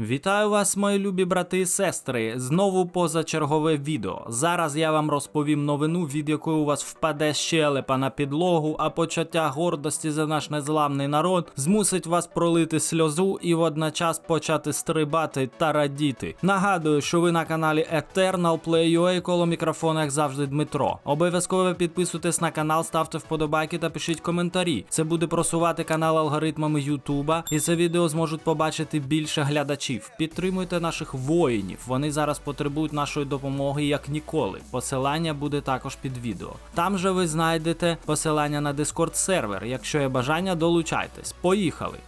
Вітаю вас, мої любі брати і сестри. Знову позачергове відео. Зараз я вам розповім новину, від якої у вас впаде щелепа на підлогу, а почуття гордості за наш незламний народ змусить вас пролити сльозу і водночас почати стрибати та радіти. Нагадую, що ви на каналі Eternal Play UA, коло мікрофона, як завжди, Дмитро. Обов'язково підписуйтесь на канал, ставте вподобайки та пишіть коментарі. Це буде просувати канал алгоритмами Ютуба, і це відео зможуть побачити більше глядачів. Підтримуйте наших воїнів. Вони зараз потребують нашої допомоги як ніколи. Посилання буде також під відео. Там же ви знайдете посилання на Discord сервер. Якщо є бажання, долучайтесь. Поїхали!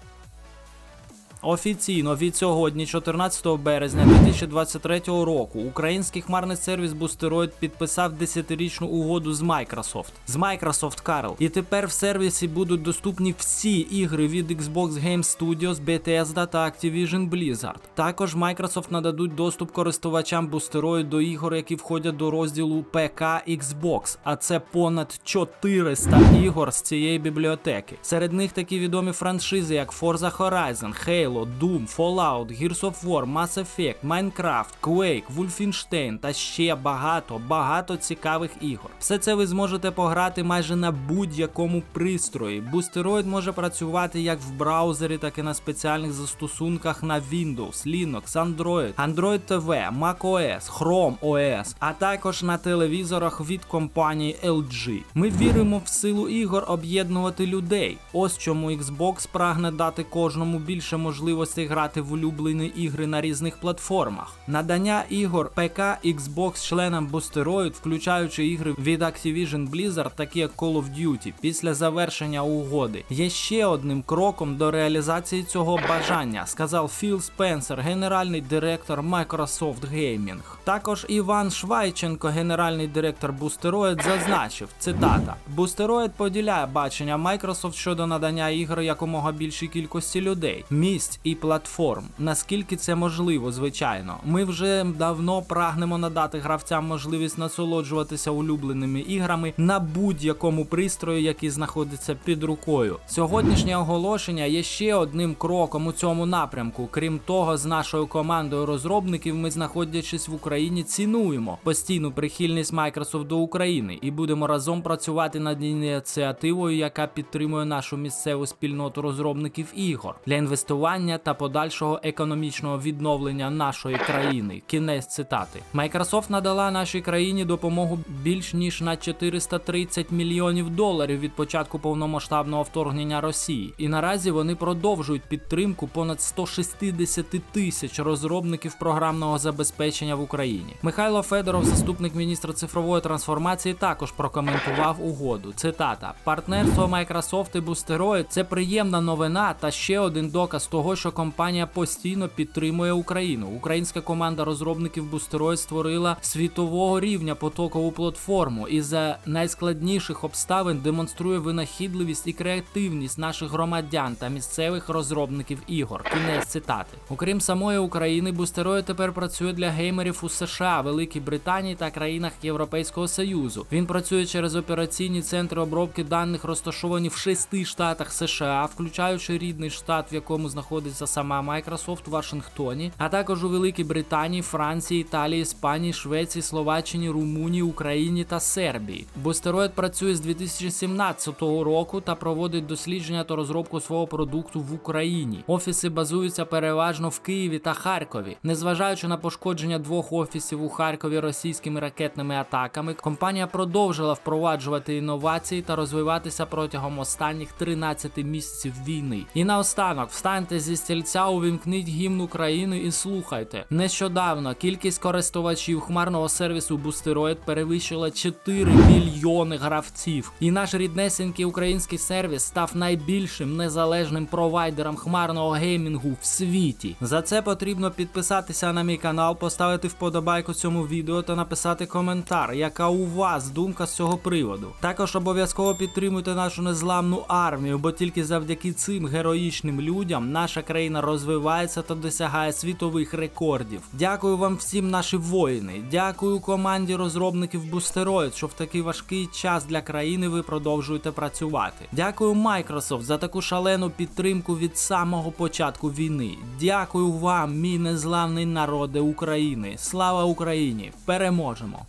Офіційно від сьогодні, 14 березня 2023 року, український хмарний сервіс Boosteroid підписав 10-річну угоду з Microsoft. З Microsoft Carl. І тепер в сервісі будуть доступні всі ігри від Xbox Game Studios, Bethesda та Activision Blizzard. Також Microsoft нададуть доступ користувачам Boosteroid до ігор, які входять до розділу ПК Xbox, а це понад 400 ігор з цієї бібліотеки. Серед них такі відомі франшизи, як Forza Horizon, Halo, Doom, Fallout, Gears of War, Mass Effect, Minecraft, Quake, Wolfenstein та ще багато, багато цікавих ігор. Все це ви зможете пограти майже на будь-якому пристрої. Boosteroid може працювати як в браузері, так і на спеціальних застосунках на Windows, Linux, Android, Android TV, macOS, Chrome OS, а також на телевізорах від компанії LG. Ми віримо в силу ігор об'єднувати людей. Ось чому Xbox прагне дати кожному більше можливостей грати в улюблені ігри на різних платформах. Надання ігор ПК Xbox членам Boosteroid, включаючи ігри від Activision Blizzard, такі як Call of Duty, після завершення угоди, є ще одним кроком до реалізації цього бажання, сказав Філ Спенсер, генеральний директор Microsoft Gaming. Також Іван Швайченко, генеральний директор Boosteroid, зазначив цитата: Boosteroid поділяє бачення Microsoft щодо надання ігор якомога більшій кількості людей, місць і платформ. Наскільки це можливо, звичайно. Ми вже давно прагнемо надати гравцям можливість насолоджуватися улюбленими іграми на будь-якому пристрої, який знаходиться під рукою. Сьогоднішнє оголошення є ще одним кроком у цьому напрямку. Крім того, з нашою командою розробників ми, знаходячись в Україні, цінуємо постійну прихильність Microsoft до України і будемо разом працювати над ініціативою, яка підтримує нашу місцеву спільноту розробників ігор для інвестування та подальшого економічного відновлення нашої країни. Кінець цитати. Microsoft надала нашій країні допомогу більш ніж на 430 мільйонів доларів від початку повномасштабного вторгнення Росії. І наразі вони продовжують підтримку понад 160 тисяч розробників програмного забезпечення в Україні. Михайло Федоров, заступник міністра цифрової трансформації, також прокоментував угоду. Цитата: партнерство Microsoft і Boosteroid – це приємна новина та ще один доказ того, що компанія постійно підтримує Україну. Українська команда розробників Boosteroid створила світового рівня потокову платформу і за найскладніших обставин демонструє винахідливість і креативність наших громадян та місцевих розробників ігор. Кінець цитати. Окрім самої України, Boosteroid тепер працює для геймерів у США, Великій Британії та країнах Європейського Союзу. Він працює через операційні центри обробки даних, розташовані в шести штатах США, включаючи рідний штат, в якому знаходиться сама Microsoft в Вашингтоні, а також у Великій Британії, Франції, Італії, Іспанії, Швеції, Словаччині, Румунії, Україні та Сербії. Бустероїд працює з 2017 року та проводить дослідження та розробку свого продукту в Україні. Офіси базуються переважно в Києві та Харкові. Незважаючи на пошкодження двох офісів у Харкові російськими ракетними атаками, компанія продовжила впроваджувати інновації та розвиватися протягом останніх 13 місяців війни. І наостанок встаньте зі стільця, увімкніть гімн України і слухайте. Нещодавно кількість користувачів хмарного сервісу Boosteroid перевищила 4 мільйони гравців. І наш ріднесенький український сервіс став найбільшим незалежним провайдером хмарного геймінгу в світі. За це потрібно підписатися на мій канал, поставити вподобайку цьому відео та написати коментар, яка у вас думка з цього приводу. Також обов'язково підтримуйте нашу незламну армію, бо тільки завдяки цим героїчним людям наша наша країна розвивається та досягає світових рекордів. Дякую вам всім, наші воїни. Дякую команді розробників Boosteroid, що в такий важкий час для країни ви продовжуєте працювати. Дякую Microsoft за таку шалену підтримку від самого початку війни. Дякую вам, мій незламний народе України. Слава Україні! Переможемо!